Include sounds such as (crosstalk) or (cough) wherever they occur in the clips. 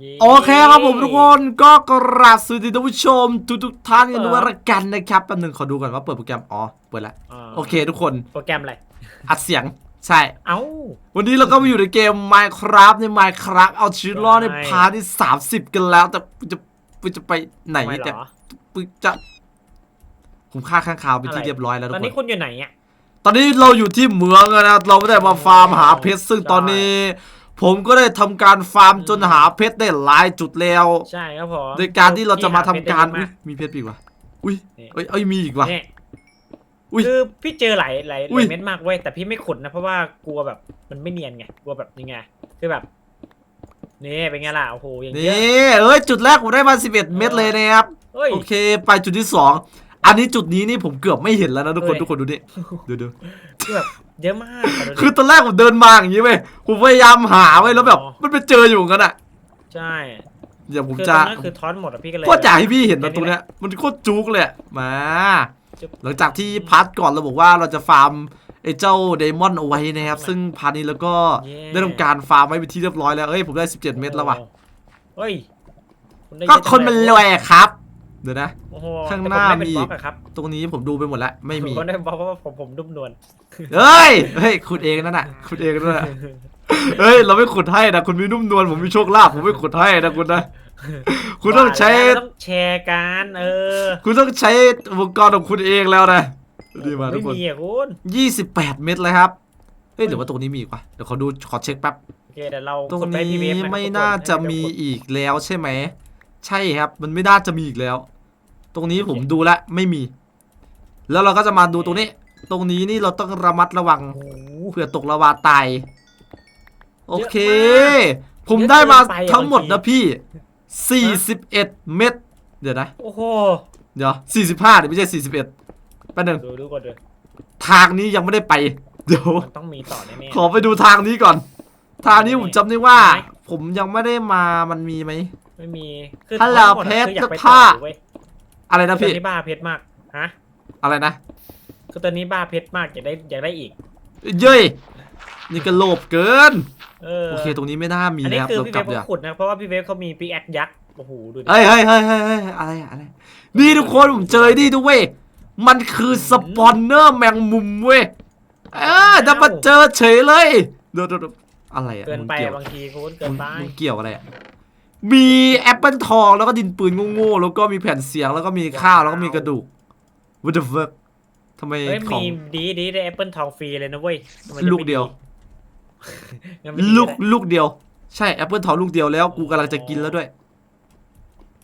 ย้โอเคครับผมทุกคนก็กราบสวัสดีท่านผู้ชม ทุกทุกๆท่านกันด้วยละกันนะครับแป๊บนึงขอดูก่อนว่าเปิดโปรแกรมอ๋อเปิดแล้วาโอเคทุกคนโปรแกรมอะไรอัดเสียงใช่ เอ้าวันนี้เราก็มาอยู่ในเกม Minecraft ใน Minecraft เอาชีวิตรอดในใช่พาร์ทที่30 กันแล้ว แต่กูจะกูจะไปไหนทำไมเหรเนี่ยอกูจะผมฆ่าข้างคาวไปที่อะไรเรียบร้อยแล้วตทุอนกคนี้นคุณอยู่ไหนอะตอนนี้เราอยู่ที่เมืองอะนะเราไม่ได้มาฟาร์มหาเพชรซึ่งใช่ตอนนี้ ผมก็ได้ทำการฟาร์มจนหาเพชรได้หลายจุดแล้ว ใช่ครับผมโดยการที่เราจะมาทำการพี่อุ๊ยหเพชรได้เยอะมีเพชรอีกว่ะอุ้ยนี่เอ้ยเอ้ยมีอีกว่ะเนี่ยอุ๊ยคือพี่เจอหลายหลายหอุ๊ลายยเม็ดมากเว้ยแต่พี่ไม่ขุดนะเพราะว่ากลัวแบบมันไม่เนียนไงกลัวแบบยังไงคือแบบนี่เป็นไงล่ะโอ้โหอย่างนี่เงี้ยเอ้ยจุดแรกผมได้มา 11 เม็ดเลยนะครับเฮ้ยโอเค ไปจุดที่ 2 อันนี้จุดนี้นี่ผมเกือบไม่เห็นแล้วนะทุกคนเฮ้ย ทุกคนดูดิดูดูคือแบบเยอะมากะดูดิ คือตอนแรกผมเดินมาอย่างนี้เว้ยผมพยายามหาไว้แล้วแบบ อ๋อ มันไปเจออยู่กันอะใช่เดี๋ยวผมคือจะตอนนั้นคือทอนหมดอะพี่ก็เลย โคตรอยากให้พี่เห็นนะแค่ตรงเนี้ยมันโคตรจุกเลยอะมา จุ๊บ หลังจากที่พาร์ทก่อนเราบอกว่าเราจะฟาร์มไอ้เจ้าเดมอนเอาไว้นะครับ ซึ่งพาร์ทนี้เราก็เย้ได้ทำการฟาร์มไว้เป็นที่เรียบร้อยแล้วเอ้ยผมได้ 17 เม็ดแล้วว่ะ เฮ้ยคุณได้ก็เยอะจังคนมันรเลวยอะครับ เดี๋ยวนะ โอ้โหข้างแต่หน้าผได้เป็นมี บล็อกอะครับตรงนี้ผมดูไปหมดแล้วไม่มี ผมได้บล็อกเพราะว่าผมผมนุ่มนวลเฮ้ย เฮ้ยขุดเองนั่นน่ะขุดเองนั่นน่ะ เฮ้ย เราไม่ขุดให้นะ คุณมีนุ่มนวล ผมมีโชคลาภ ผมไม่ขุดให้นะคุณนะ คุณต้องใช้ ว่าแล้วต้องแชร์กันเออคุณต้องใช้อุปกรณ์ของคุณเองแล้วนะ ดีมาทุไม่กคนมีอะคุณ28เม็ดเลยครับ เฮ้ยหรือว่าตรงนี้มีอีกวะเดี๋ยวขอดู ขอเช็คแป๊บ โอเคเดี๋ยวเราตรงกดไปนี้ PVF ะไม่ทุกคน่าจะมีให้เรากดอีกแล้วใช่ไหม ใช่ครับ มันไม่น่าจะมีอีกแล้ว ตรงนี้ผมดูแล้วไม่มี แล้วเราก็จะมาดูตรงนี้ ตรงนี้นี่เราต้องระมัดระวังโอ้โหเผื่อตกละวาตายโอเคเยอะมากผมได้มาเยอะเกินไปอะทั้งหมดบางทีนะพี่41เม็ดเดี๋ยวนะโอ้โหเดี๋ยว45เดี๋ยวไม่ใช่41แป๊บนึงดูดูก่อนดูทางนี้ยังไม่ได้ไป เดี๋ยวมันต้องมีต่อแน่ขอไปดูทางนี้ก่อน ทางนี้ผมจำได้ว่าไหนผมยังไม่ได้มามันมีไหมๆไม่มีคือฮัลโหลทั้งมดอะเพชรคืออยากไปผ้าต่ ออยู่เว้ยอะไรนะตอพี่นนี้บ้าเพชรมากฮะอะไรนะคือตอนนี้บ้าเพชรมากอยากได้อยากได้อีก เย้ยนี่ก็โลภเกินเออโอเคตรงนี้ไม่น่ามีอันนี้นะครับคือเราพี่กเวลับฟเดี๋ยวเขาขุดนะเพราะว่าพี่เวฟเขามีปีแอคยักษ์โอ้โหดูดิเฮ้ยเฮ้ยเฮ้ยเฮ้ยเฮ้ยอะไรอะไรนี่ทุกคนผมเจอนี่ด้วยเวยมันคือสปอนเนอร์แมงมุมเว้ยเออจะมาเจอเฉยเลยเดี๋ยวเดี๋ยวเดี๋ยวอะไรอะเกินมึงไปเกี่ยอะวบางทีคุณเกินไปมึงเกี่ยวอะไรอะ มีแอปเปิลทองแล้วก็ดินปืนโง่ๆแล้วก็มีแผ่นเสียงแล้วก็มีข้าวแล้วก็มีกระดูก what the fuck ทำไมเฮ้ยของมีดีดีได้แอปเปิลทองฟรีเลยนะเว้ยทำไมจะไม่ลูกเดียว งั้นไม่ดีลูกแหะลูกเดียว ใช่แอปเปิลทองลูกเดียวแล้วกูกำลังจะกินแล้วด้วย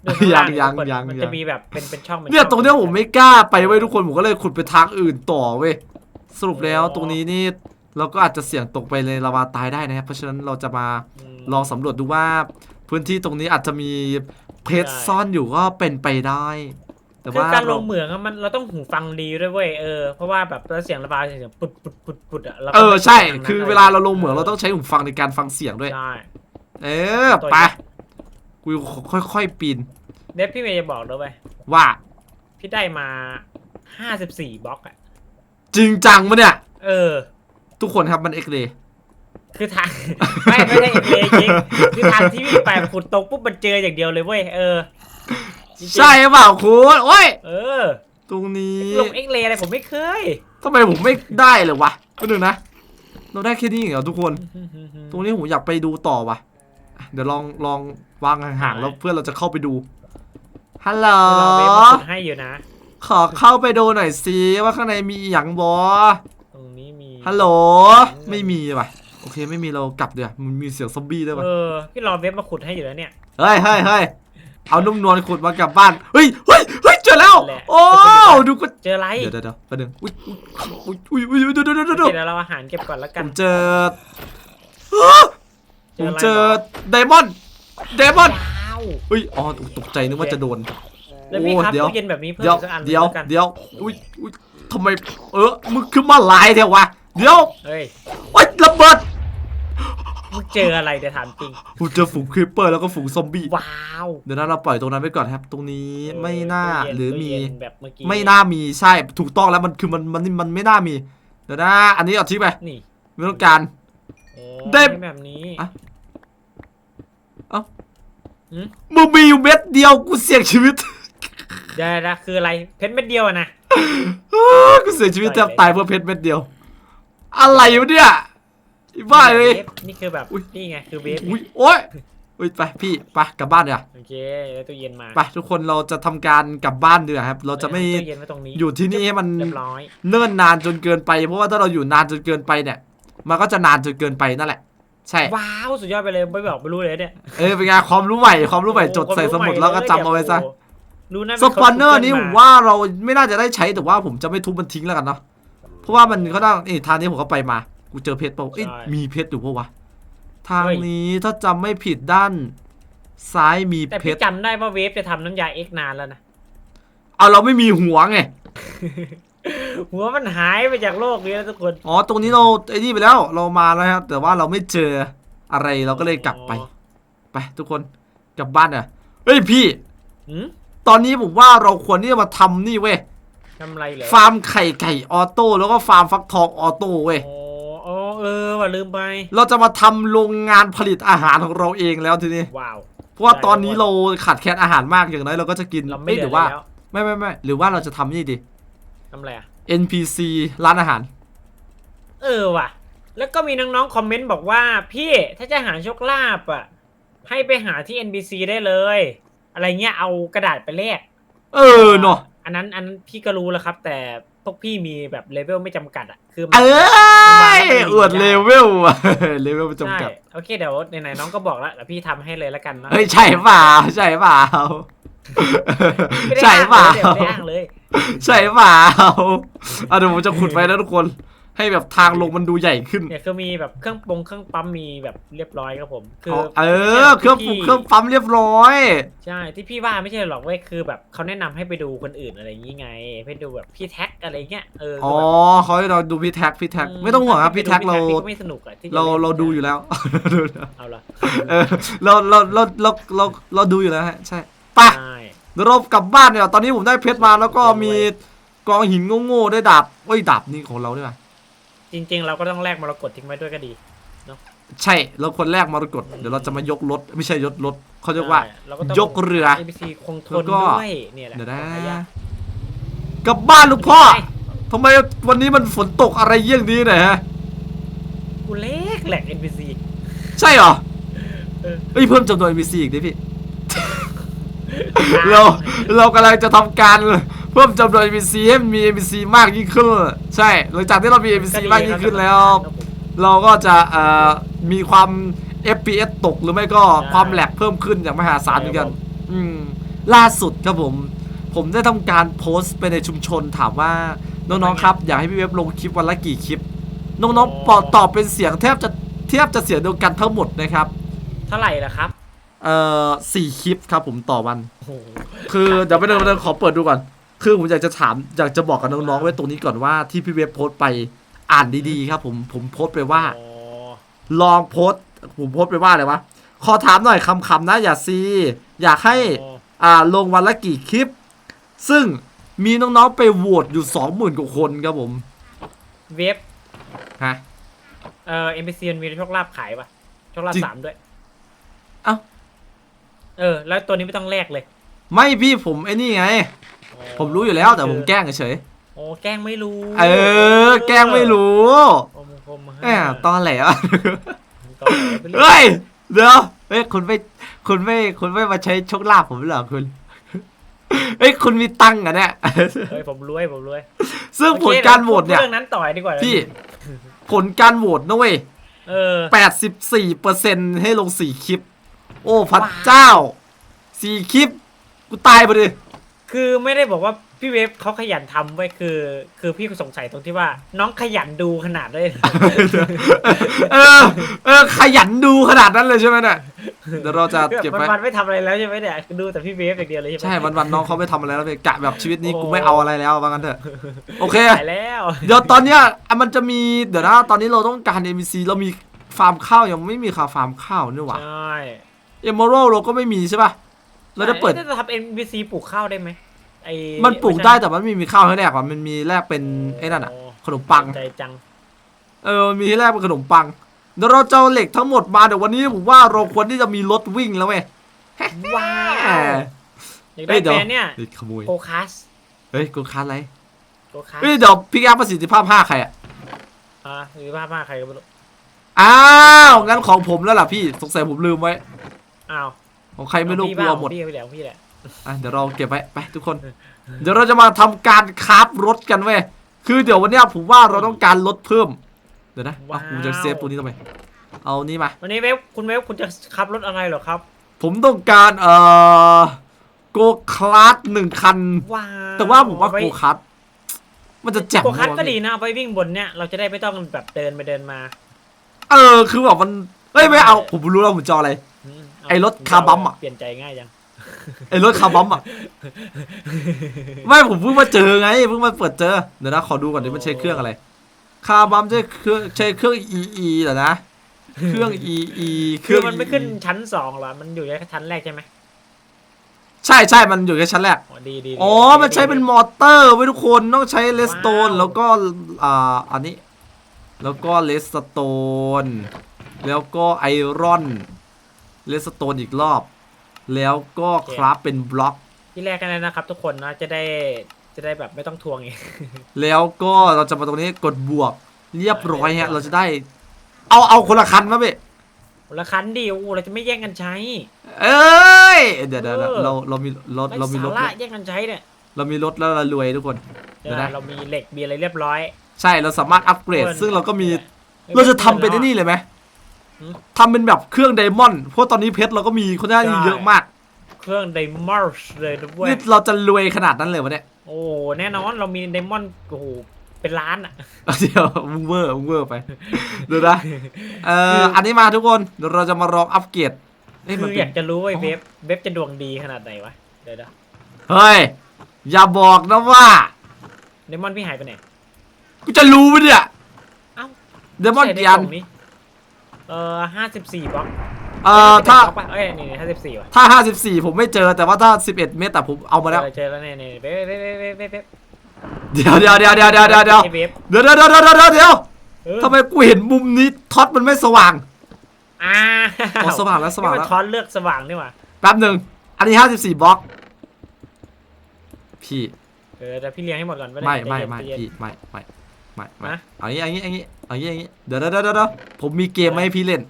ดูข้างล่ยังเปิดยังมันยัง จะมีแบบเป็นเป็นช่องป็เนี่ยช่อตรงเนี้ยผมไม่กล้าไปไว้ยทุกคนผมก็เลยขุดไปทางอื่นต่อเว้ยสรุปแล้วตรงนี้นี่เราก็อาจจะเสี่ยงตกไปในลาวาตายได้นะครับเพราะฉะนั้นเราจะมามลองสำรวจดูว่า พื้นที่ตรงนี้อาจจะมีเพชรได้ซ่อนอยู่ก็เป็นไปได้ แต่คือว่าการลเรางเหมืองอะมันเราต้องหูฟังดีด้วยเว้ยเออเพราะว่าแบบแล้วเสียงระบายเสียงปุดปุดปุดปุดอะราก็เออไม่ใช่ฟังนั้นคือลยเวลาเราลงเหมืองเราต้องใช้หูฟังในการฟังเสียงด้วย ใช่ เออตัวไปใหญ่กูค่อยๆปีนเด็พี่เมย์จะบอกด้วยเว้ยว่า พี่ได้มาห้าสิบสี่บล็อกอะจริงจังปะเนี่ย เออ ทุกคนครับมันเอ็กเร คือทาง ไม่ไม่ได้เอกเลยจริงคือทางที่วิ่งไปขุดตรงปุ๊บมันเจออย่างเดียวเลยเว้ยเออจริงๆใช่เปล่าคุณโอ้ยเออตรงนี้ลงเอ็กเลยอะไรผมไม่เคย ทำไมผมไม่ได้เลยวะก็นึงนะ เราได้แค่นี้เหรอทุกคน ตรงนี้ผมอยากไปดูต่อวะอะเดี๋ยวลองลองวางห่างๆแล้วเพื่อนเราจะเข้าไปดูฮัลโหลเราเวฟมาขุดให้อยู่นะ ขอเข้าไปดูหน่อยสิว่าข้างในมีอหย่างบอตรงนี้มีฮัลโหลไม่มีว่ะโอ เคไม่มีเรากลับเดี๋ยวมันมีเสียงซอมบี้ด้วยวะเออพี่รอเวฟมาขุดให้อยู่แล้วเนี่ยเฮ้ยเฮ้ยเฮ้ยเอานุ่มนวลขุดมากลับบ้านเฮ้ยเฮ้ยเฮ้ยเจอแล้วแหละโอ้ดูก็เจออะไรเดี๋ยวเดี๋ยวเดี๋ยวแป๊บนึงอุ้ยอุ้ยอุ้ยอุ้ยอุ้ยเดี๋ยวเดี๋ยวเดี๋ยวเดี๋ยวเดี๋ยวเราอาหารเก็บก่อนแล้วผกันมเจอผมอะไรเจอหรไดมอนด์ไดมอนด์ว้าวเฮ้ยอ๋อตกใจนึกว่าจะโดนแล้วพี่โอ้ครับเดี๋ยวตู้เย็นแบบนี้เพิ่มเดี๋ยวอีกสักอันเดี๋ยวแล้วกันเดี๋ยวอุ้ยอุ้ยทำไมเออมึงขึ้นมาลายเดียววะเดี๋ยวเฮ้ยโอ๊ยระเบิด มึงเจออะไรเดี๋ยวถามจริงผมเจอฝูงคริปเปอร์แล้วก็ฝูงซอมบี้ ว้าวเดี๋ยวนะเราปล่อยตรงนั้นไว้ก่อนครับ ตรงนี้ไม่น่าตู้เย็หรือมี ตู้เย็นแบบเมื่อกี้ไม่น่ามีใช่ถูกต้องแล้วมันคือมันมันมันไม่น่ามี เดี๋ยวนะ อันนี้เอาทิ้งไปนี่ ไม่ต้องการ โอ้ได้ไม่แบบนี้อะเอ้าหืมมึงมีอยู่เม็ดเดียวกูเสี่ยงชีวิต เดี๋ยวนะคืออะไร เพชรเม็ดเดียวอะนะ กูเสียชีวิตแทบตายเพื่อเพชรเม็ดเดียว อะไรวะเนี่ยไอ้บ้าเลย วฟนี่คือแบบอุ๊ย นี่ไงคือเวฟอุ้ยโอ๊ยอุ้ยไปพี่ไปกลับบ้านเดี๋ยวาโอเคแล้วตู้เย็นมาไปทุกคนเราจะทำการกลับบ้านเดี๋ยวาครับ เราจะไม่ตู้เย็นไว้ตรงนี้อยู่ที่นี่ให้มันเรียบร้อยเนิ่นนานจนเกินไป เพราะว่าถ้าเราอยู่นานจนเกินไปเนี่ย มันก็จะนานจนเกินไปนั่นแหละ ใช่ ว้าวสุดยอดไปเลยไม่บอกไม่รู้เลยเนี่ยเออเป็นไงความรู้ใหม่ความรู้ใหม่จดใส่สมุดแล้วก็จำเอาไว้ซะโโหรู้นะสปอนเนอร์นี้ผมว่าเราไม่น่าจะได้ใช้แต่ว่าผมจะไม่ทุบมันทิ้งแล้วกันเนาะเพราะว่ามันเขาต้องนี่ทางนี้ผมก็ไปมา กูเจอเพชรเปล่าเอ้ยมีเพชรอยู่ปะวะ ทางนี้ถ้าจำไม่ผิดด้าน ซ้ายมีแต่เพพี่ชรจำได้ว่าเวฟจะทำน้ำยาเอ็กนานแล้วนะ เอาเราไม่มีหัวไง หัวมันหายไปจากโลกนี้แล้วทุกคนอ๋อ ตรงนี้เราไอ้นี่ไปแล้ว เรามาแล้วครับแต่ว่าเราไม่เจออะไรเราก็เลยกลับไป ไป ทุกคนกลับบ้านอะเฮ้ยพี่หืมตอนนี้ผมว่าเราควรที่จะมาทำนี่เว้ย ทำอะไรเหรอฟาร์มไข่ไก่ออโต้แล้วก็ฟาร์มฟักทองออโต้เว้ยอ๋ออ๋อ เออว่าลืมไป เราจะมาทำโรงงานผลิตอาหารของเราเองแล้วทีนี้ ว้าว เพราะว่าตอนนี้เราขาดแคลนอาหารมากอย่างน้อยเราก็จะกินเราไม่อ้ยเหลืหรืออว่า แล้วไม่ไม่ไม่หรือว่าเราจะทำนี่ดิ ทำอะไรอะ NPC ร้านอาหาร เออว่ะ แล้วก็มีน้องๆ คอมเมนต์บอกว่า พี่ถ้าจะหาโชคลาภอะ ให้ไปหาที่ NBC ได้เลย อะไรเงี้ยเอากระดาษไปแลกเออเนาะอันนั้นอันนั้นพี่ก็รู้แล้วครับ แต่พ วกพี่มีแบบเลเวลไม่จำกัดอะคือมันเอ้ยมันอวดเลเวลอะเลเวลประจำกัด ใช่โอเคเดี๋ยวไหนๆน้องก็บอกแล้วเดี๋ยวพี่ทำให้เลยแล้วกันเนอะเฮ้ยใช่เปล่าใช่เปล่าไม่ได้ใช่เปล่าอ้างเลยเดี๋ยวไม่ได้อ้างเลย ใช่เปล่าอะเดี๋ยวผมจะขุดไปนะทุกคน ให้แบบทางลงมันดูใหญ่ขึ้น เนี่ยคือมีแบบเครื่องปรุงเครื่องปั๊มมีแบบเรียบร้อยครับผม คือเออ เครื่องปรุงเครื่องปั๊มเรียบร้อย ใช่ที่พี่ว่าไม่ใช่หรอกเว้ยคือแบบเขาแนะนำให้ไปดูคนอื่นอะไรอย่างงี้ไงไปดูแบบพี่แท็กอะไรเงี้ยเอออ๋อแบบเขาให้เราดูพี่แท็กพี่แท็กไม่ต้องห่วงครับพี่แท็กเราพี่ก็ไม่สนุกอะที่จะเราล่นเราดูอยู่แล้ว เอาละเออเราเราเราเราเราเราดูอยู่แล้วฮะใช่ไปะใช่เดี๋ยวเรากลับบ้านเนี่ยตอนนี้ผมได้เพชรมาแล้วก็มีกองหินโง่ๆได้ดาบเอ้ยดาบนี่ของเราด้วย จริง ๆ เราก็ต้องแลกมรกตทิ้งไว้ด้วยก็ดีใช่เราคนแรกมรกตเดี๋ยวเราจะมายกรถไม่ใช่ยกรถเขาเรียกว่าใช่เราก็ต้องยกเรือ ABC คงทแล้นวก็ ด้วยเนี่ยแหละเดี๋ยวนะหายากกลับบ้านลูกพ่อทำไมวันนี้มันฝนตกอะไรเยี่ยงนี้เนี่ยฮะ กูเล็กแหลก NPC ใช่เหรอเออเฮ้ยเพิ่มจำนวน NPC อีกดิพี่ เราเรากำลังจะทำการ เพิ่มจำนวน NPC ให้มันมี NPC มากยิ่งขึ้น ใช่หลังจากที่เรามี NPC มากยิ่งขึ้นแล้วครับผมเราก็จะเอ่อมีความ FPS ตกหรือไม่ก็ใช่ความแหลกเพิ่มขึ้นอย่างมหาศาลเหมือนกันครับผมอืมล่าสุดครับผม ผมได้ทำการโพสต์ไปในชุมชนถามว่า น้องๆครับ อยากให้พี่เว็บลงคลิปวันละกี่คลิป น้องๆปอตอบเป็นเสียงแทบจะแทบจะเสียงเดียวกันทั้งหมดนะครับ เท่าไหร่ล่ะครับ เอ่อสี่คลิปครับผมต่อวัน โอ้โหคือเดี๋ยวไปเดินไปเดินขอเปิดดูก่อน คือผมอยากจะถามอยากจะบอกกับน้องๆไว้ตรงนี้ก่อนว่าที่พี่เว็บโพสต์ไปอ่านดีๆครับ ผมผมโพสต์ไปว่าอ๋อลองโพสต์ผมโพสต์ไปว่าอะไรวะขอถามหน่อยคำๆนะอย่าซี อยากให้อ๋ออ่าลงวันละกี่คลิป ซึ่งมีน้องๆไปโหวตอยู่สองหมื่นกว่าคนครับผมเว็บฮะเอ่อ NPC มันมีโชคลาภขายปะโชคลาภจริงสามด้วย เอ้าเออ แล้วตัวนี้ไม่ต้องแลกเลย ไม่พี่ผมไอ้นี่ไงอ๋อ ผมรู้อยู่แล้วแต่ผมแกล้งเฉยโอ้แกล้งไม่รู้ๆเออ แกล้งไม่รู้โอมคมแหมตอนแหลวตอนแหลไปเรื่อยเฮ้ยเดี๋ยวเฮ้ยคุณไม่คุณไม่คุณไม่มาใช้โชคลาภผมเหรอคุณเฮ้ยคุณมีตังค์เหรอะเนี่ยเฮ้ยผมรวยผมรวยซึ่งผโอลคการโหวตเนี่ยเรื่องนั้นต่อยดีกว่าพี่ผลการโหวตนะเว้ยเออแปดสิบสี่เปอร์เซ็นให้ลงสี่คลิป โอ้พระเจ้าสี่คลิป กูตายไปเลย คือไม่ได้บอกว่าพี่เวฟเขาขยันทำไว้ยคือ คือพี่สงสัยตรงที่ว่า น้องขยันดูขนาดได้เออ เออ ขยันดูขนาดนั้นเลยใช่ไหมเนี่ยเดี๋ยวเราจะเก็บวันไว้ วันๆไม่ทำอะไรแล้วใช่ไหมเนี่ยคือดูแต่พี่เวฟอย่างเดียวเลยใช่ไหมใช่วันวันๆน้องเขาไม่ทำอะไรแล้วเลยกะแบบชีวิตนี้โอ้กูไม่เอาอะไรแล้วว่างั้นเถอะ โอเค ตายแล้วเดี๋ยวตอนเนี้ยอะมันจะมีเดี๋ยวนะตอนนี้เราต้องการ MBC เรามีฟาร์มข้าวยังไม่มีค่าฟาร์มข้าวนี่หว่าใช่เอมเมอรัลเราก็ไม่มีใช่ป่ะ เราจะเปิด จะทำ NPC ปลูกข้าวได้ไหมไอ้มันปลูกได้แต่มันไม่มีข้าวให้แลกอะมันมีแลกเป็นไอ้นั่นอะ ขนมปัง ใจจัง เออมันมีให้แลกเป็นขนมปังเดี๋ยวเราจะเอาเหล็กทั้งหมดมาเดี๋ยววันนี้ผมว่าเราควรที่จะมีรถวิ่งแล้วเว้ยว้าวแหมอยากเฮ้ได้ยเดี๋ยวแฟนเนี่ยเฮ้ยขโมยโกคัสเฮ้ยกูคันอะไรโกคัสเฮ้ยเดี๋ยวพิกอัพประสิทธิภาพห้าใครอะอ่าหรือภาพมากใครก็ไม่รู้อ้าวงั้นของผมแล้วล่ะพี่สงสัยผมลืมไว้อ้าว ของใครไม่รู้พี่กลับ้าวหมดพี่พี่แหละพี่แหละอะเดี๋ยวเราเก็บไว้ไปทุกคน เดี๋ยวเราจะมาทำการคราฟรถกันเว้ยคือเดี๋ยววันเนี้ยผมว่าเราต้องการรถเพิ่มเดี๋ยวนะอะกูจะเซฟตัวนี้ทำไมเอานี่มาวันนี้เวฟคุณเวฟคุณจะขับรถอะไรเหรอครับ ผมต้องการเอ่อโกคาร์ดหนึ่งคันว้าวแต่ว่าผมว่าเอไปโกคาร์ดมันจะแจ่มโกคัสวะก็ดีพี่นะเอาไปวิ่งบนเนี่ยเราจะได้ไม่ต้องแบบเดินไปเดินมา เออคือแบบมันเฮ้ยไม่เอาผมรู้แล้วผมจะเอาอะไร มเาไอ้รถคาร์บัมอะ เปลี่ยนใจง่ายจัง ไอ้รถคาร์บัมอะ ไม่ผมเพิ่งมาเจอไงเพิ่งมาเปิดเจอเดี๋ยวนะขอดูก่อนดิมันใช้เครื่องอะไร คาร์บัมใช้เครื่องใช้เครื่อง EE เหรอนะ เครื่อง EE เคคืรื่ออง มันไม่ขึ้น EE ชั้นสองเหรอ มันอยู่แค่ชั้นแรกใช่ไหมใช่ใช่มันอยู่แค่ชั้นแรก อ๋อดีดีดีอ๋อดีมันใช้เป็นดีมอเตอร์ไว้ทุกคนต้องใช้เลสโตนว้าวแล้วก็อ่าอันนี้ แล้วก็เลสโตนแล้วก็ไอรอน เลสโตนอีกรอบ แล้วก็คราฟเป็นบล็อก ที่แรกกันเลยนะครับ ทุกคนนะจะได้จะได้แบบไม่ต้องทวงเองแล้วก็เราจะมาตรงนี้กดบวก เรียบร้อยฮะเราจะได้ เอาเอาคนละคันมาเบ้ละคันดิโอ้เราจะไม่แย่งกันใช้ เอ้ยเดี๋ยวเดี๋ยวเออเราเรามีรถไม่เรามีสารถระแล้วแย่งกันใช้เนี่ยเรามีรถแล้วเรารวยทุกคนเดี๋ยวเดี๋ยวนะนะเรามีเหล็กมีอะไรเรียบร้อย ใช่เราสามารถอัปเกรดเพื่อนซึ่งเราก็มีไม่เราจะทำเป็นไอ้นี่เลยไหมหืม ทำเป็นแบบเครื่องไดมอนด์เพราะตอนนี้เพชรเราก็มีคนหน้าใช่เยอะมาก เครื่องไดมอนด์เลยนะเว้ยนี่เราจะรวยขนาดนั้นเลยวะเนี่ย โอ้แน่นอนเรามีไดมอนด์โอ้โหเป็นล้านอะเดี๋ยวมึงเวอร์มึงเวอร์ไปเดี๋ยวนะเอ่ออันนี้มาทุกคนเดี๋ยวเราจะมาลองอัปเกรดเอ้ยคืมันอเป็อนยากจะรู้ไอ้เว็บเว็บจะดวงดีขนาดไหนวะเดี๋ยวนะเฮ้ยอย่าบอกนะว่าไดมอนด์พี่หายไปไหนกูจะรู้ไหมเนี่ยเอ้าเดมอนใส่ในกี่อันกล่ง เอ่อห้าสิบสี่บล็อกเอ่อถ้าบล็อกปะเอ้ยนี่ห้าสิบสี่ว่ะถ้า 54 ผมไม่เจอแต่ว่าถ้า 11 เมตรแต่ผมเอามาแล้ว เจอเจอแล้วเนี่ยเนี่ยเว็บเว็บเว็บเว็บเว็บเว็บเดี๋ยวเดี๋ยวเดี๋ยวเดี๋ยวเดี๋ยวเดี๋ยวเดี๋ยวไอ้เว็บเดี๋ยวเดี๋ยวเดี๋ยวเดี๋ยวเดี๋ยวเดี๋ยวเออทำไมกูเห็นมุมนี้ท็อตมันไม่สว่างอ่าอ๋อสว่างแล้วสว่างนี่แล้มันวช้อนเลือกสว่างนี่หว่าแป๊บหนึ่งอันนี้ 54บล็อก พี่ เออแต่พี่เลี้ยงให้หมดก่อนไม่ด้ไม่ใจเย็นไม่ใจเย็นพี่ไม่ไม่ ไม่ไม่ฮะเอันนี้อันนี้อันนี้อันนี้อันนี้เดี๋ยวเดี๋ยวเดี๋ยวเดี๋ยวผมมีเกมมาให้พี่เล่น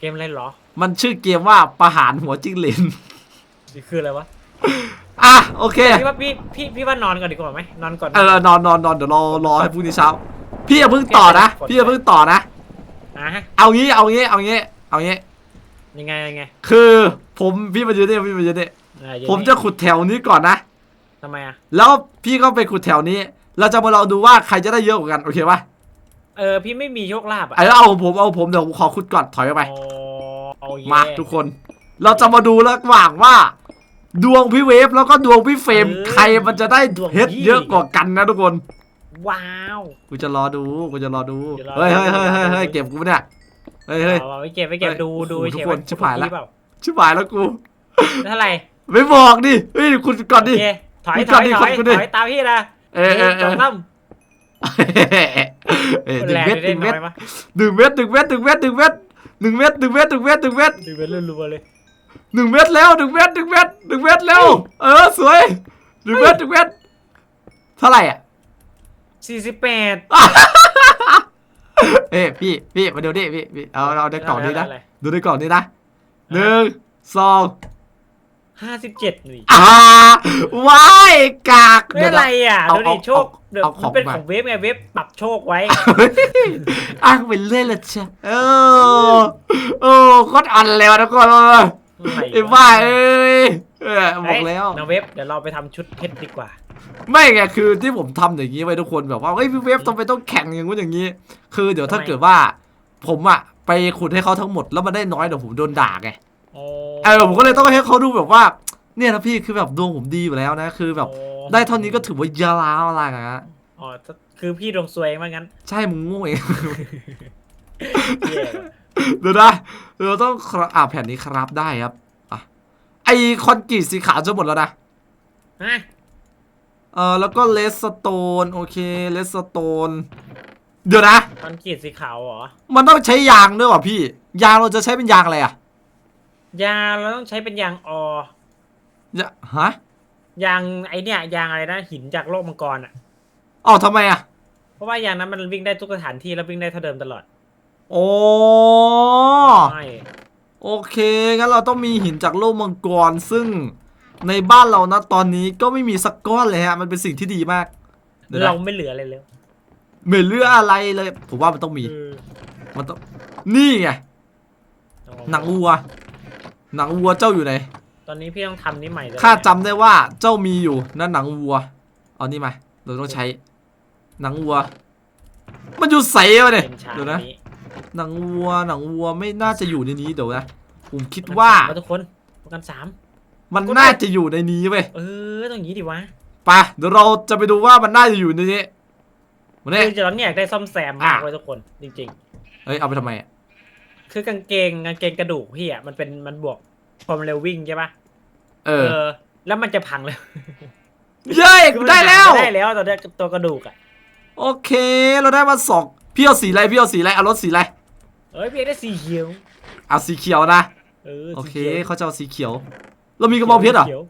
เกมอะไรเหรอมันชื่อเกมว่าประหารหัวจิ้งเหลนนี่คืออะไรวะอะโอเคพี่ว่าพี่พี่พี่ว่านอนก่อนดีกว่าไหมนอนก่อน เออนอนนอนนอนเดี๋ยวรอรอให้พรุ่งนี้เช้า พี่อย่าเพิ่งต่อนะพี่อย่าเพิ่งต่อนะอะฮะเอางี้เอางี้เอางี้เอางี้ ยังไงยังไงคือผมพี่มายืนนี่พี่มายืนนี่อ่อยู่ผมจะขุดแถวนี้ก่อนนะ ทำไมอะแล้วพี่ก็ไปขุดแถวนี้ เราจะมาลองดูว่าใครจะได้เยอะกว่ากันโอเคปะเออพี่ไม่มีโชคลาภอะไอ้แล้วเอาผมเอาผมเดี๋ยวผมขอขุดก่อนถอยออกไป โอ้เอาเย่มาทุกคน เราจะมาดูระหว่างว่า ดวงพี่เวฟแล้วก็ดวงพี่เฟรมใครมันจะได้เพชรเยอะกว่ากันนะทุกคน ว้าวกูจะรอดูกูจะรอดูเดี๋ยวรอเฮ้ยเฮ้ยเฮ้ยเฮ้ยดูเฮ้ยเก็บกูปะเนี่ยเฮ้ยเฮ้ยเอาเอาไปเก็บไปเก็บเฮ้ยดูดูโอ้โหทุกเฉยคนๆชิบหายละเปล่ชิบหายแล้วกูเท่าไหร่ไม่บอกดิเฮ้ยคุณก่อนดิโอเคถอยคุณถก่ออนยดิถอยคุณดิถอยตามพี่นะ เออเออ(laughs) เอ สอ อง ซ้ เออ ำ หนึ่ง แรง เม็ดห ได้ นึ่งเม็ด น้อยปะ หนึ่งเม็ดหนึ่งเม็ดหนึ่งเม็ดหนึ่งเม็ดหนึ่งเม็ดหนึ่งเม็ดหนึ่งเม็ดหนึ่งเม็ดหนึ่งเม็ด ดูเป็นรัวๆเลย หนึ่งเม็ดแล้วหนึ่งเม็ดหนึ่งเม็ดหนึ่งเม็ดแล้วเออสวยหนึ่งเม็ดหนึ่งเม็ดเท่าไหร่อ่ะ สี่สิบแปด เอ้ยพี่พี่มาดูดิพี่พี่เอาเอาในกล่องนี้นะ อะไร ดูในกล่องนี้นะหนึ่งสอง (laughs) ห้าสิบเจ็ดนี่อ่าว้ายกากไม่อะไรอะเอาดูดิเอาโชคเดี๋ยวเอาขมัอนงเป็นมาของเว็บไงเว็บปรับโชคไว้อ้างไปเรื่อยละเชียวเออโอ้โคตรอ่อนแล้วนะคนไอ้บ้าเอ้ยเออบอกแล้วเฮ้ยนะเว็บเดี๋ยวเราไปทำชุดเพชรดีกว่า ไม่ไงคือที่ผมทำอย่างนี้ไว้ทุกคนแบบว่าเฮ้ยพี่เวฟทำไมต้องแข่งอย่างงู้นอย่างนี้ คือเดี๋ยวถ้าทำไมเกิดว่า ผมอะไปขุดให้เขาทั้งหมดแล้วมันได้น้อยเดี๋ยวผมโดนด่าไงโอ้ เออผมก็เลยต้องให้เขาดูแบบว่า เนี่ยนะพี่คือแบบดวงผมดีอยู่แล้วนะ คือแบบโอ้ได้เท่านี้ก็ถือว่ายาลาวอะไรอะอ๋อคือพี่ดวงซวยว่างั้น ใช่มึงโง่เองเย่ว่ะเดี๋ยวนะเราต้องครับอ่าแผ่นนี้ครับได้ครับอะไอคอนกรีตสีขาวจะหมดแล้วนะฮะเออแล้วก็เลสโตนโอเคเลสโตนเดี๋ยวนะคอนกรีตสีขาวเหรอ มันต้องใช้ยางด้วยว่ะพี่ ยางเราจะใช้เป็นยางอะไรอะ ยาเราต้องใช้เป็นยางอออย่าฮะยางไอเนี่ยยางอะไรนะหินจากโลกมังกรอะอ้าวทำไมอะ เพราะว่ายางนั้นมันวิ่งได้ทุกสถานที่แล้ววิ่งได้เท่าเดิมตลอดโอ้ใช่โอเคงั้นเราต้องมีหินจากโลกมังกรซึ่งในบ้านเรานะตอนนี้ก็ไม่มีสักก้อนเลยฮะ มันเป็นสิ่งที่ดีมากเดี๋ยวนะเราไม่เหลืออะไรเลยไม่เหลืออะไรเลย ผมว่ามันต้องมีเออมันต้อง นี่ไง หนังวัว หนังวัวเจ้าอยู่ไหน ตอนนี้พี่ต้องทำนี่ใหม่เลยข้าจำได้ว่าเจ้ามีอยู่นั่นหนังวัว เอานี่มา เราต้องใช้ หนังวัว มันอยู่ใสวะเนี่ย เป็นฉากเดี๋ยวนะ นี้หนังวัว หนังวัวไม่น่าจะอยู่ในนี้เดี๋ยวนะ ผมคิดว่าประกันสมทุกคนประกันสามมันน่าจะอยู่ในนี้เว้ยเออต้องอย่างนี้ดิวะไปเดี๋ยวเราจะไปดูว่ามันน่าจะอยู่ในนี้วันนี้คือจะตอนนี้อยากได้ซ่อมแซมมากอะ เลยทุกคนจริงเฮ้ยเอาไปทำไมอะๆ คือกางเกงกางเกงกระดูกพี่อะมันเป็นมันบวกความเร็ววิ่งใช่ปะเออ แล้วมันจะพังเลยเย้กูได้แล้วได้แล้วตอนนี้ตัวกระดูกอะโอเค เราได้มาสองพี่เอาสีอะไรพี่เอาสีอะไรเอารถสีอะไรเอ้ยพี่ได้สีเขียวเอาสีเขียวนะเออโอเคสีขียวเขาจะเอาสีเขียว เรามีกระบองเพชรเหรอขียว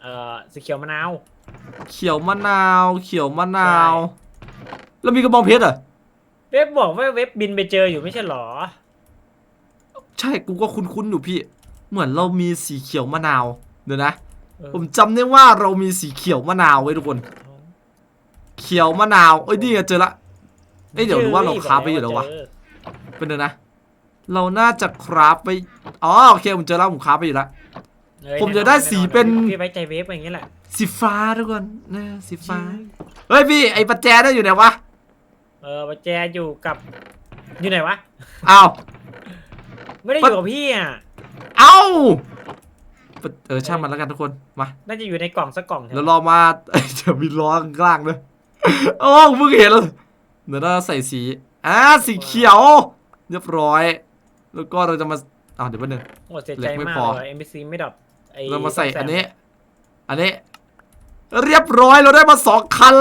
เอ่อสีเขียวมะนาว เขียวมะนาว เขียวมะนาวเรามีกระบองเพชรเหรอ เว็บบอกว่าเว็บบินไปเจออยู่ไม่ใช่หรอ ใช่กูก็คุ้นๆอยู่พี่ เหมือนเรามีสีเขียวมะนาวเดี๋ยวนะ เออ ผมจำได้ว่าเรามีสีเขียวมะนาวไว้ทุกคน เขียวมะนาวเอ้ยนี่ไงเจอละเอ้ยเดี๋ยวดูว่าเราคราฟไปอยู่แล้ววะเจอเป็นเดี๋ยวนะ เราน่าจะคราฟไป อ๋อโอเคผมเจอแล้วผมคราฟไปอยู่แล้วเอ้ยผมจะได้สีเป็น พี่ไว้ใจเว็บอย่างนี้แหละสีฟ้าทุกคนนะสีฟ้า เฮ้ยพี่ไอ้ประแจได้อยู่ไหนวะ เออประแจอยู่กับ อยู่ไหนวะ อ้าว ไม่ได้อยู่กับพี่อะ เอ้า เออช่างมันแล้วกันทุกคน มา น่าจะอยู่ในกล่องสักกล่องแถวแล้วรอมาเอ้ยจะมีล้อข้างล่างด้วยโอ้เพิ่งเห็นแล้วเดี๋ยวเราใส่สี อ่า สีเขียว เรียบร้อย แล้วก็เราจะมาอ้าวเดี๋ยวแป๊บนึง โอ้เสียเหล็ใจกไม่มากพอ เลย NPC ไม่ดรอปไอ้เรามาใส่ซ่มแซอันนี้ อันนี้ เรียบร้อยเราได้มาสองคัน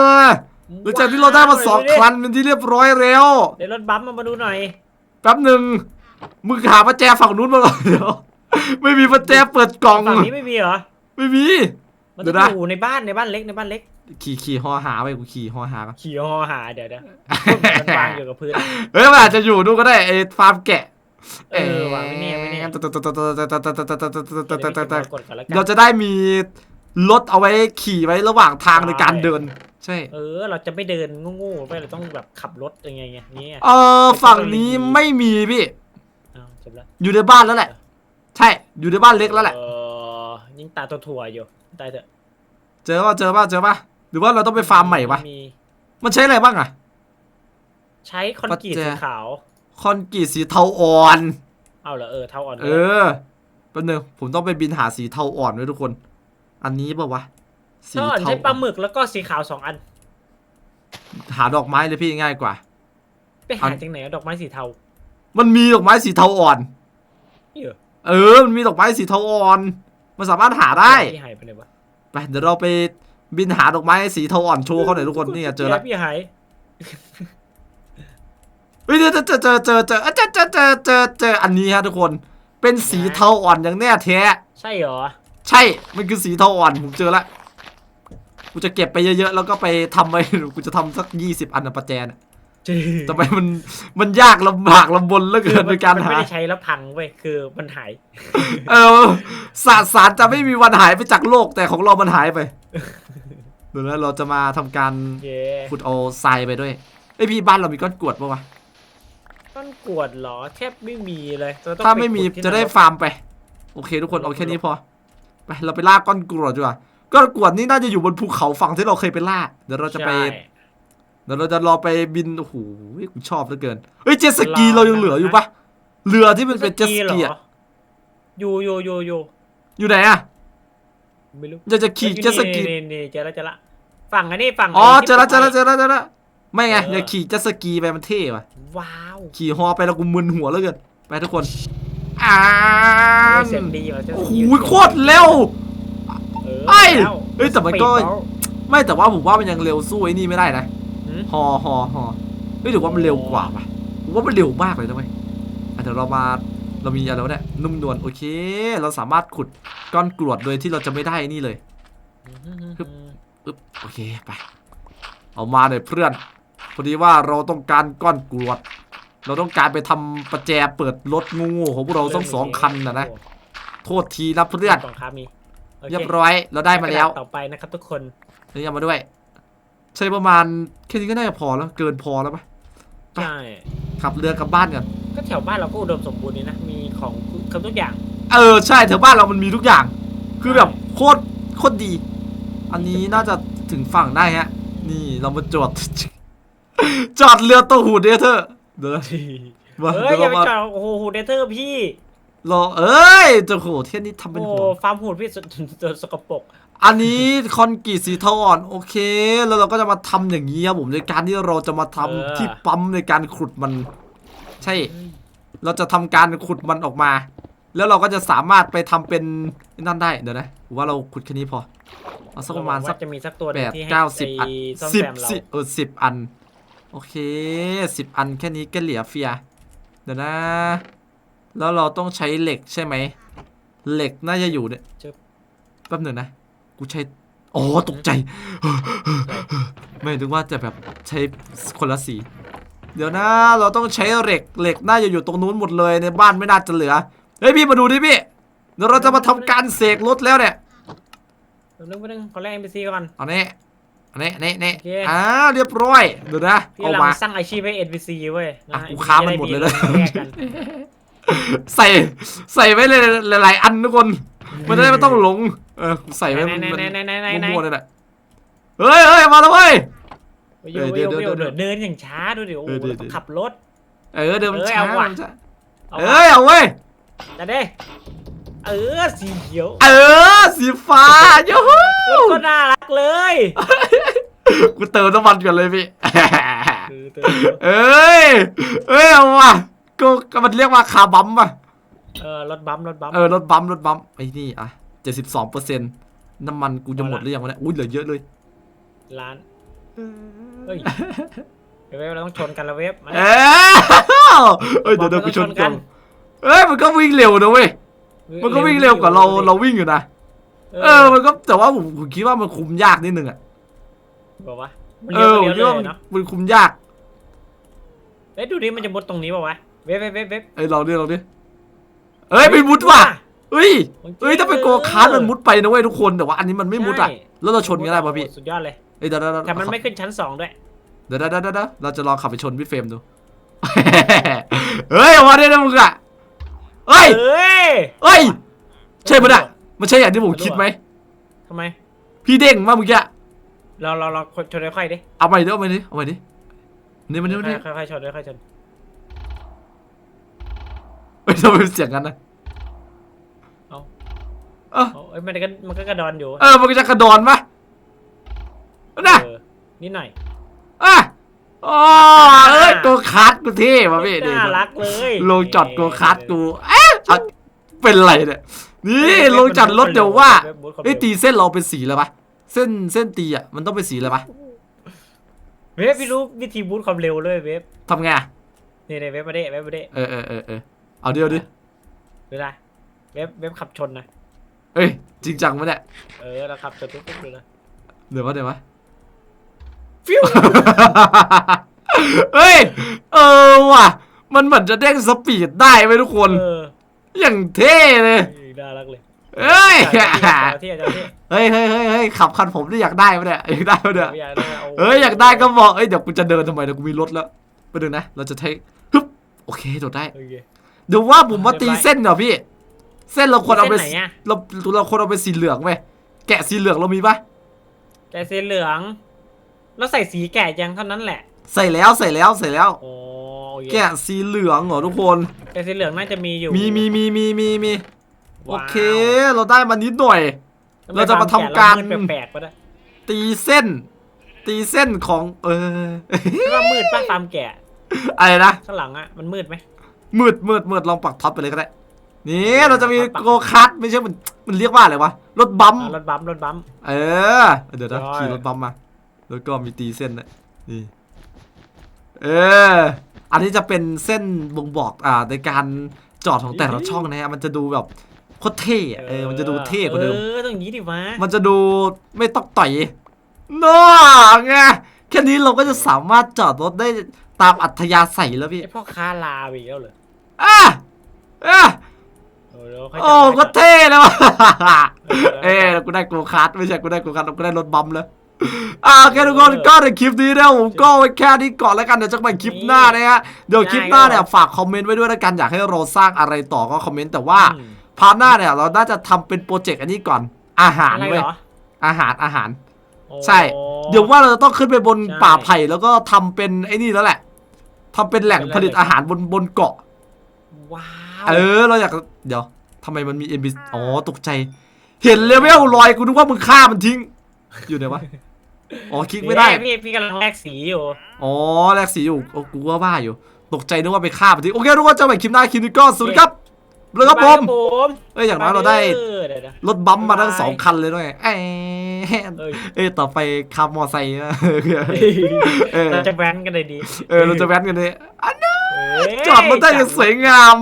หลังจากที่เราได้มาสองคันเป็นที่เรียบร้อยแล้วเดี๋ยวรถบัมป์มามาดูหน่อยแป๊บหนึ่งมึงหาประแจฝั่งนู้นมาก่อนเดี๋ยวไม่มีประแจเปิดกล่องฝั่งนี้ไม่มีเหรอไม่มีมันเดี๋ต้ยอวนะงอยู่ในบ้านในบ้านเล็กในบ้านเล็ก ขี่ขี่ฮอหาไปกูขี่ฮอหาก่อนขี่ฮอหาเดี๋ยวเดี๋ยวมันวางอยู่กับพื้นเฮ้ยมันอาจจะอยู่นู่นก็ได้ไอ้ฟาร์มแกะเออว่ะไม่แน่ไม่แน่เดี๋ยวพี่เก็บมากดก่อนแล้วกันเราจะได้มี รถเอาไว้ขี่ไว้ระหว่างทางในการเดิน ใช่เออ เราจะไม่เดินโง่ๆไปเราต้องแบบขับรถยังไงเงี้ยนี่ไงเออฝั่งนี้ไม่มีพี่อ้าวจบแล้วอยู่ในบ้านแล้วแหละ ใช่ อยู่ในบ้านเล็กแล้วแหละ เออยิงตาตัวถั่วอยู่ตายเถอะเจอป่ะเจอป่ะเจอป่ะหรือว่าเราต้องไปฟาร์มใหม่วะมีมันใช้อะไรบ้างอะใช้คอนกรีตปัจจัยสีขาวคอนกรีตสีเทาอ่อน เอาเหรอเออเท่าอ่อนเออแป๊บนึงผมต้องไปบินหาสีเทาอ่อนไว้ทุกคน อันนี้ป่าวะสีเท่าอ่อนเทาใช้ปลาอ่อนหมึกแล้วก็สีขาวสองอัน หาดอกไม้เลยพี่ง่ายกว่า ไปหาจากไหนอะดอกไม้สีเทามันมีดอกไม้สีเทาอ่อน นี่เหรอเออ มันมีดอกไม้สีเทาอ่อน มันสามารถหาได้พี่หายไปไหนวะไปเดี๋ยวเราไปบินหาดอกไม้สีเทาอ่อนโชว์เขาหน่อยทุกคนนี่ไงเจอแล้วพี่หายเฮ้ยเจอเจอเจอเจอเจอเจอเจอเจอเจอเจออันนี้ฮะทุกคน เป็นสีเทาอ่อนอย่างแน่แท้ใช่เหรอ ใช่ มันคือสีเทาอ่อนผมเจอแล้วกูจะเก็บไปเยอะๆ แล้วก็ไปทำไว้กูจะทำสักยี่สิบอันนะประแจนจริงทำไมมันมันยากลำบากลำบนเหลือคืเกิอนมันในการมันหาไม่ได้ใช้แล้วพังเว้ยคือมันหาย เออสาสารจะไม่มีวันหายไปจากโลกแต่ของเรามันหายไปเดี๋ยวนะเราจะมาทำการเย้ขุดเอาทรายไปด้วยไอยพี่บ้านเรามีก้อนกรวดปะวะต้นกวดเหรอแทบไม่มีเลยเรต้องถ้าไม่มีปขุที่จะได้นรกฟาร์มไป โอเค ทุกคนเอาแค่นี้พอ ไปเราไปล่าก้อนกรวดดีกว่าก้อนกรวดนี่น่าจะอยู่บนภูเขาฝั่งที่เราเคยไปล่าเดี๋ยวเราจะไปใช่เดี๋ยวเราจะรอไปบินโอ้โหกูชอบเหลือเกินเฮ้ยเจ็ตสกีเรายังเหลืออยู่ปะเรือที่มันเป็นเจ็ตสเหรกีออะอยู่อยู่อยู่อยู่อยู่ไหนอะไม่รู้อยากจะขี่เจ็ตสกีนี่นี่นี่เจอแล้วเจอละฝั่งอันนี้ฝั่งอ๋อไที่เจอแล้วเจอแล้วปเจอแล้วเจอแล้วไม่ไงเออออยากขี่เจ็ตสกีไปมันเท่ว่ะว้าวขี่ฮอไปแล้วกูมึนหัวเหลือเกินไปทุกคน อ่าเสียงดีว่ะเจ็ตโอ้สโหกีโคตรเร็ว เออเอ้ยแล้วเฮ้ยแต่มันก็ สปีดเขา ไม่แต่ว่าผมว่ามันยังเร็วสู้ไอ้นี่ไม่ได้นะหืม ฮอฮอฮอเฮ้ยถือว่ามันเร็วกว่าป่ะผมว่ามันเร็วมากเลยนะเว้ยอะเดี๋ยวเรามาเรามีอะไรวะเนี่ยนุ่มนวลโอเค เราสามารถขุดก้อนกรวดโดยที่เราจะไม่ได้นี่เลย ฮึบ อึ๊บโอเคไป เอามาหน่อยเพื่อน พอดีว่าเราต้องการก้อนกรวด เราต้องการไปทำประแจเปิดรถงูๆของพวกเราทั้งสองคันนะนะ โทษทีนะเพื่อนสองครับมีโคเรียบร้อยเราได้มาแล้วต่อไปนะครับทุกคนนี่เอามาด้วย ใช้ประมาณแค่นี้ก็น่าจะพอแล้วเกินพอแล้วปะไปใช่ขับเรือกลับบ้านกันก็แถวบ้านเราก็อุดมสมบูรณ์นี่นะมีของครบทุกอย่าง เออใช่แถวบ้านเรามันมีทุกอย่าง คือแบบโคตรโคตรดี อันนี้น่าจะถึงฝั่งได้ฮะ นี่เรามาจอดจอดเรือตัวหูเดเธอร์เดี๋ยวนะมาเอ้ยเดี๋ยวอย่าเรามาไปจอดโอ้โหเดเทอร์พี่รอเอ้ยจะโหเที่ยนี้ทำเป็นโอ้ห่วงฟาร์มหูดพี่สสสกปรกอันนี้คอนกรีตสีทองอ่อนโอเค แล้วเราก็จะมาทำอย่างนี้ครับผมในการที่เราจะมาทำที่ปั๊มในการขุดมัน ใช่ เราจะทำการขุดมันออกมา แล้วเราก็จะสามารถไปทำเป็นนั่นได้เดี๋ยวนะผมว่าเราขุดแค่นี้พอเอาสักประมาณสักว่จะมีสักตัวหแปนึ่งดที่ให้เก้าสิบอันไซ่อมสิบแซมเราสิเออสิบอัน โอเคสิบอันแค่นี้ก็เหลือเฟียเดี๋ยวนะ แล้วเราต้องใช้เหล็กใช่ไหม เหล็กน่าจะอยู่เนี่ยแป๊บหนึ่งนะ กูใช้ อ๋อ ตกใจ ไม่ถึงว่าจะแบบใช้คนละสี เดี๋ยวนะ เราต้องใช้เหล็ก เหล็กน่าจะอยู่ตรงนู้นหมดเลยในบ้านไม่น่าจะเหลือ เฮ้ยพี่มาดูดิพี่ เดี๋ยวเราจะมาทำการเสกรถแล้วเนี่ยเดี๋ยวนึงไปนึงขอแรก NPC ก่อนเอาเนี้เอา เนี้เนี้เนี้โอเคอ่าเรียบร้อยเดี๋ยวนะพี่เอากำลัมางสร้างอาชีพให้ NPC เว้ยนะอะกูค้ามันหมดเลยนะจะไแลกกันใส่ใส่ไว้เลยหลายๆอันทุกคน มันจะได้ไม่ต้องหลง เออกูใส่ไว้มันไหนมันไหนไหนไหนไหนมั่วๆเลยแหละเฮ้ยเฮ้ยมาแล้วเว้ยโยโยเดี๋ยวโยเดี๋ยวโยเดินอย่างช้าดูดิโอ้โหเออเดี๋ยว ต้องขับรถ เออเดี๋ยวมันเอ้ยช้าเอาว่ะ มันช้าเอาเอ้ยเอาเว้ย จะได้ เออสีเขียวเออ สีฟ้ายูฮูรถก็น่ารักเลยกูเติมน้ำมันก่อนเลยพี่เออเออเอ้ย เอ้ยเอาว่ะกูมันเรียกว่าคาร์บัมป่ะ เออรถบัมป์รถบัมป์ เออรถบัมป์รถบัมป์ไอ้นี่อะเจ็ดสิบสองเปอร์เซ็นต์น้ำมันกูจะหมดหรือยังวะเนี่ยอุ้ยเหลือเยอะเลย ร้านเฮ้ยเดี๋ยวเว็บเราต้องชนกันละเว็บมาเอ้ยเอ้ยเดี๋ยวเดี๋ยวกูชนกักันนเอ้ยมันก็วิ่งเร็วนะเว้ย มันก็วิ่งเร็วกว่าเราเราวิ่งอยู่นะ เออ มันก็แต่ว่าผมผมคิดว่ามันคุมยากนิดนึงอะบอกว่ามันเอเลี้ยวอผมเลี้ยวคิดเลว่ายมันเนาะมันคุมยาก เอ้ยดูดิมันจะมุดตรงนี้ป่าวะเว็บเว็บเว็บเว็บเอ้ยเราดิเราดิเอ้ยไปมุดว่ะเอ้ยเอ้ยถ้าเป็นโกคาร์ทมันมุดไปนะเว้ยทุกคนแต่ว่าอันนี้มันไม่มุดอะใช่แล้วเราชนกันได้ป่ะพี่สุดยอดเลยเอ้ยเดี๋ยวเดี๋ยวเดี๋ยวแต่มันไม่ขึ้นชั้นสองด้วยเดี๋ยวเดี๋ยวเดี๋ยวเดี๋ยวเราจะลองขับไปชนพี่เฟรมดูเฮ้ยเอามาได้นะมึงอะ เอ้ยเอ้ยเอ้ย ใช่ปะเนี่ยมันใช่อย่างที่ผมคิดไหม ทำไม พี่เด้งมากเมื่อกี้อะเราเราเราชนค่อยๆดิเอาใหม่ดิเอาใหม่ดิเอาใหม่ดินี่มันนี่มันนี่ค่อยๆชนค่อยๆชนไม่ทำไมเป็นเสียงกันนะเอาเอ้าเอาเอ้ยมันก็มันก็กระดอนอยู่ เออ มันก็จะกระดอนปะน่ะเออนิดหน่อยอะ อ๋อเอ้ยโกคาร์ดกูเท่ว่ะพี่นี่น่ารักเลยลงจอดโกคาร์ดกูเอ๊ะเอาเป็นไรเนี่ยนี่ลงจอดรถเดี๋ยวว่าเอ้ยตีเส้นเราเป็นสีอะไรปะเส้นเส้นตีอะมันต้องเป็นสีอะไรปะเว็บพี่รู้วิธีบูทความเร็วเลยเว็บทำไงอะนี่ในเว็บมาดิเว็บมาดิเออเออเออเออเอาเดียวดิดูนะเว็บเว็บขับชนนะเอ้ยจริงจังปะเนี่ยเออเราขับชนปุ๊บปุ๊บดูนะเดี๋ยววะเดี๋ยววะ ฟิวเฮ้ย เออว่ะ มันเหมือนจะเด้งสปีดได้ไหมทุกคน เอออย่างเท่เลย น่ารักเลยเอ้ยเจ้าที่เจ้าที่เฮ้ยเฮ้ยเฮ้ยเฮ้ยขับคันผมนี่อยากได้ปะเนี่ยอยากได้ปะเนี่ย อยากได้โเอ้ยอยากได้ก็บอกเอ้ยเดี๋ยวกูจะเดินทำไมเดี๋ยวกูมีรถแล้วไปดูนะ เราจะใช้ฮึบโอเคโดดได้ โอเค เดี๋ยวว่าผมมาตีเส้นเหรอพี่ เส้นเราควรเอาไปส้นไหนอะ เราเราควรเอาไปสีเหลืองไหมแกะสีเหลืองเรามีปะแต่สีเหลือง แล้วใส่สีแก่ยังเท่านั้นแหละ ใส่แล้วใส่แล้วใส่แล้ว โอ้โอเคแกะสีเหลืองเหรอทุกคน แต่สีเหลืองน่าจะมีอยู่มีมีมีมีมีมีโอว้าวเค เราได้มานิดหน่อยทำไเราจะมาทำการฟมืดแปลกๆปะเนี่ยตีเส้น ตีเส้นของเออไม่ว่ามืดป้าฟาร์มแก่อะไรนะ ข้างหลังอะมันมืดไหม มืดมืดมืดลองปักท็อปไปเลยก็ได้ นี่เราจะมีโกคัตไม่ใช่มันมันเรียกว่าอะไรวะ รถบัมป์อ่ารถบัมป์รถบัมป์ เออ เดี๋ยวนะได้ ขี่รถบัมป์มา แล้วก็มีตีเส้นนะนี่เอออันนี้จะเป็นเส้นบ่งบอกอ่าในการจอดของแต่ละช่องนะฮะมันจะดูแบบโคตรเท่อะเออมันจะดูเท่กว่าเดิมเออต้องอย่างนี้ดิวะมันจะดูไม่ต้องต่อยน้อไงแค่นี้เราก็จะสามารถจอดรถได้ตามอัธยาศัยแล้วพี่ไอพ่อค้าลาไปอีกแล้วเหรออะอะโอ้โหค่ยโอ้จัดก็ค่อยจัดเท่แล้วว่ะเอเอ้อกูได้โกคาร์ดไม่ใช่กูได้โกคาร์ดกูได้รถบัมป์แล้ว อ่าโอเคทุกคนก็ในคลิปนี้นะผมก็ไว้แค่นี้ก่อนแล้วกันเดี๋ยวจะไปคลิปหน้านะฮะเดี๋ยวคลิปหน้าเนี่ยฝากคอมเมนต์ไว้ด้วยแล้วกันอยากให้เราสร้างอะไรต่อก็คอมเมนต์แต่ว่าอืมพาร์ทหน้าเนี่ยเราน่าจะทำเป็นโปรเจกต์อันนี้ก่อนอาหารอะไรเว้ยเหรออาหารอาหารโอ้ใช่ เดี๋ยวว่าเราจะต้องขึ้นไปบนใช่ป่าไผ่แล้วก็ทำเป็นไอ้นี่แล้วแหละทำเป็นแหล่งเป็นอะไรผลิตอาหารบนบนเกาะว้าวเออเราอยากเดี๋ยวทำไมมันมี NPC อ๋อตกใจ เห็นเลเวลลอยกูนึกว่ามึงฆ่ามันทิ้ง อยู่ไหนวะ อ๋อคลิกไม่ได้ พี่พี่กำลังแลกสีอยู่อ๋อแลกสีอยู่โอ้กูว่าบ้าอยู่ ตกใจนึกว่าไปฆ่ามันทิ้งโอเคทุกคนเจอกันใหม่คลิปหน้าคลิปนี้ก็สวัสดีครับ แล้วครับผมผมเอ้ยอย่างน้อยเราได้เออเดี๋ยวนะรถบัมป์มาทั้งบ๊ายบายสองคันเลยด้วยเอ้ยเอ้ยเอ้ยต่อไปขับมอไซค์นะเออเราจะแว้นกันเลยดี เออเราจะแว้นกันเลยอันนั้นเอ้ยจอดมาได้อย่างสวยงาม